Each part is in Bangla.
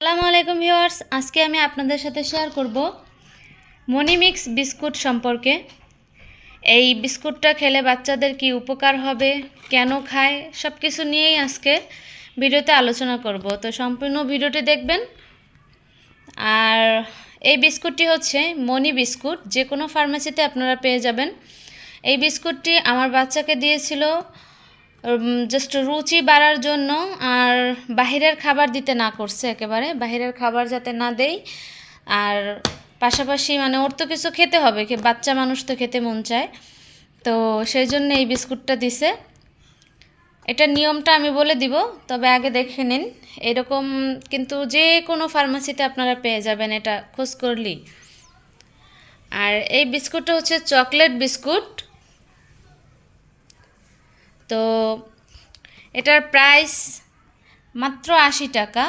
আসসালামু আলাইকুম ভিউয়ার্স, আজকে আমি আপনাদের সাথে শেয়ার করব মনিমিক্স বিস্কুট সম্পর্কে। এই বিস্কুটটা খেলে বাচ্চাদের কি উপকার হবে, কেন খায় সব কিছু নিয়েই আজকে ভিডিওতে আলোচনা করব। তো সম্পূর্ণ ভিডিওটি দেখবেন। আর এই বিস্কুটটি হচ্ছে মনি বিস্কুট যে কোনো ফার্মেসিতে আপনারা পেয়ে যাবেন। এই বিস্কুটটি আমার বাচ্চাকে দিয়েছিল জাস্ট রুচি বাড়ার জন্য আর বাহিরের খাবার দিতে না করছে একেবারে। বাহিরের খাবার যাতে না দেই, আর পাশাপাশি মানে ওর তো কিছু খেতে হবে কি বাচ্চা মানুষ তো খেতে মন চায়। তো সেই জন্য এই বিস্কুটটা দিছে। এটা নিয়মটা আমি বলে দিব, তবে আগে দেখে নিন। এরকম কিন্তু যে কোনো ফার্মাসিতে আপনারা পেয়ে যাবেন এটা খোঁজ করলেই। আর এই বিস্কুটটা হচ্ছে চকলেট বিস্কুট। তো এটার প্রাইস মাত্র আশি টাকা।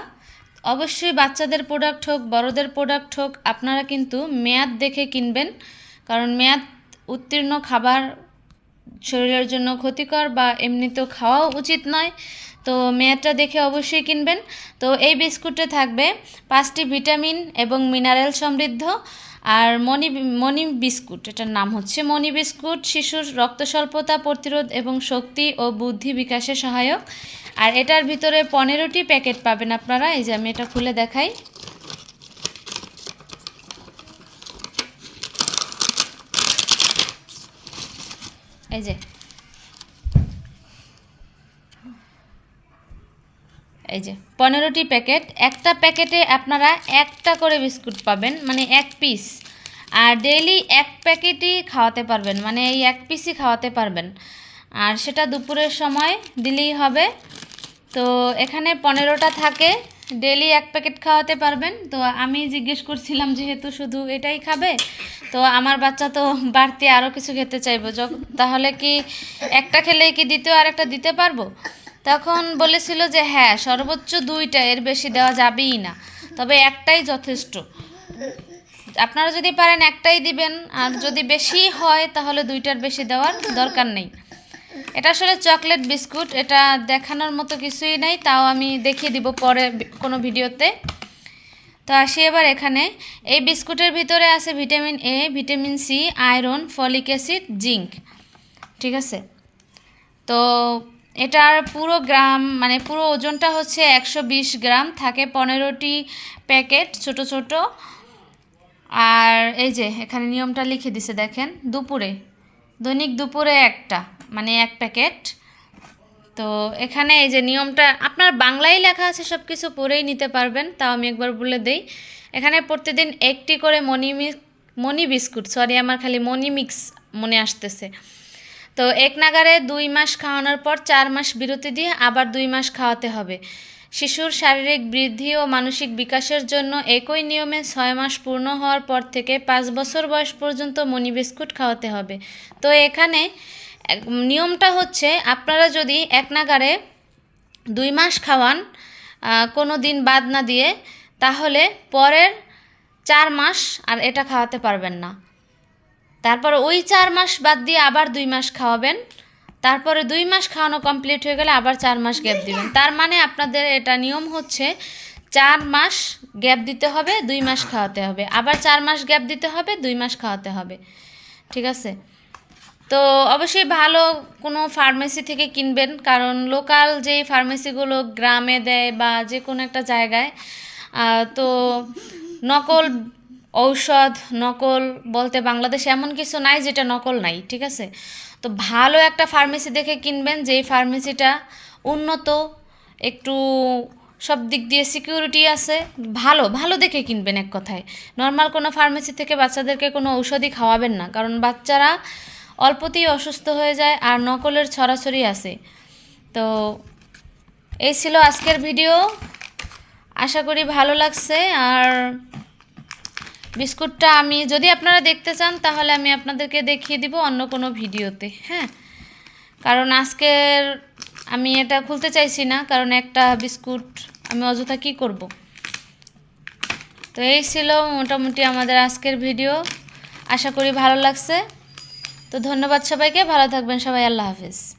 অবশ্যই বাচ্চাদের প্রোডাক্ট হোক, বড়দের প্রোডাক্ট হোক, আপনারা কিন্তু মেয়াদ দেখে কিনবেন। কারণ মেয়াদ উত্তীর্ণ খাবার শরীরের জন্য ক্ষতিকর বা এমনিতেও খাওয়াও উচিত নয়। তো মেয়াদটা দেখে অবশ্যই কিনবেন। তো এই বিস্কুটে থাকবে পাঁচটি ভিটামিন এবং মিনারেল সমৃদ্ধ। আর মনি মনি বিস্কুট, এটার নাম হচ্ছে মনি বিস্কুট, শিশুর রক্ত স্বল্পতা প্রতিরোধ এবং শক্তি ও বুদ্ধি বিকাশে সহায়ক। আর এটার ভিতরে পনেরোটি প্যাকেট পাবেন আপনারা, এই যে আমি এটা খুলে দেখাই। এই যে এই যে, পনেরোটি প্যাকেট। একটা প্যাকেটে আপনারা একটা করে বিস্কুট পাবেন মানে এক পিস। আর ডেইলি এক প্যাকেটই খাওয়াতে পারবেন মানে এই এক পিসই খাওয়াতে পারবেন। আর সেটা দুপুরের সময় দিলেই হবে। তো এখানে পনেরোটা থাকে ডেলি এক প্যাকেট খাওয়াতে পারবেন। তো আমি জিজ্ঞেস করছিলাম যেহেতু শুধু এটাই খাবে, তো আমার বাচ্চা তো বাড়তি আরও কিছু খেতে চাইব। তাহলে কি একটা খেলেই কি দ্বিতীয় আর একটা দিতে পারব? তখন বলেছিল যে হ্যাঁ সর্বোচ্চ দুইটা, এর বেশি দেওয়া যাবেই না। তবে একটাই যথেষ্ট। আপনারা যদি পারেন একটাই দিবেন, আর যদি বেশি হয়, তাহলে দুইটার বেশি দেওয়ার দরকার নেই। এটা আসলে চকলেট বিস্কুট, এটা দেখানোর মতো কিছুই নেই, তাও আমি দেখিয়ে দিব পরে কোনো ভিডিওতে। তো আসি এবার এখানে। এই বিস্কুটের ভিতরে আছে vitamin A vitamin C iron, folic acid, zinc. ঠিক আছে? তো এটার পুরো গ্রাম মানে পুরো ওজনটা হচ্ছে একশো বিশ গ্রাম, থাকে পনেরোটি প্যাকেট ছোট ছোট। আর এই যে, এখানে নিয়মটা লিখে দিছে, দেখেন, দুপুরে, দৈনিক দুপুরে একটা মানে এক প্যাকেট। তো এখানে এই যে নিয়মটা, আপনার বাংলায় লেখা আছে সব কিছু পড়েই নিতে পারবেন, তাও আমি একবার বলে দেই। এখানে প্রতিদিন একটি করে মনি মনি বিস্কুট, সরি, আমার খালি মনি মিক্স মনে আসতেছে। তো এক নাগারে দুই মাস খাওয়ানোর পর চার মাস বিরতি দিয়ে আবার দুই মাস খাওয়াতে হবে। শিশুর শারীরিক বৃদ্ধি ও মানসিক বিকাশের জন্য একই নিয়মে ছয় মাস পূর্ণ হওয়ার পর থেকে পাঁচ বছর বয়স পর্যন্ত মনি বিস্কুট খাওয়াতে হবে। তো এখানে নিয়মটা হচ্ছে আপনারা যদি এক নাগারে দুই মাস খাওয়ান কোনো দিন বাদ না দিয়ে, তাহলে পরের চার মাস আর এটা খাওয়াতে পারবেন না। তারপর ওই চার মাস বাদ দিয়ে আবার দুই মাস খাওয়াবেন। তারপরে দুই মাস খাওয়ানো কমপ্লিট হয়ে গেলে আবার চার মাস গ্যাপ দিবেন। তার মানে আপনাদের এটা নিয়ম হচ্ছে চার মাস গ্যাপ দিতে হবে দুই মাস খাওয়াতে হবে। আবার চার মাস গ্যাপ দিতে হবে দুই মাস খাওয়াতে হবে। ঠিক আছে? তো অবশ্যই ভালো কোনো ফার্মেসি থেকে কিনবেন কারণ লোকাল যে ফার্মেসিগুলো গ্রামে দেয় বা যে কোনো একটা জায়গায় তো নকল ঔষধ, নকল বলতে বাংলাদেশে এমন কিছু নাই যেটা নকল নাই, ঠিক আছে? তো ভালো একটা ফার্মেসি দেখে কিনবেন যেই ফার্মেসিটা উন্নত, একটু সব দিক দিয়ে সিকিউরিটি আছে, ভালো ভালো দেখে কিনবেন এক কথায়। নর্মাল কোনো ফার্মেসি থেকে বাচ্চাদেরকে কোনো ঔষধই খাওয়াবেন না, কারণ বাচ্চারা অল্পতেই অসুস্থ হয়ে যায় আর নকলের ছড়াছড়ি আছে। তো এই ছিল আজকের ভিডিও আশা করি ভালো লাগছে, আর বিস্কুটটা আমি, যদি আপনারা দেখতে চান, তাহলে আমি আপনাদেরকে দেখিয়ে দিব অন্য কোনো ভিডিওতে হ্যাঁ? কারণ আজকের আমি এটা খুলতে চাইছি না, কারণ একটা বিস্কুট আমি অযথা কি করব? তো এই ছিল মোটামুটি আমাদের আজকের ভিডিও। আশা করি ভালো লাগছে। তো ধন্যবাদ সবাইকে, ভালো থাকবেন সবাই, আল্লাহ হাফিজ।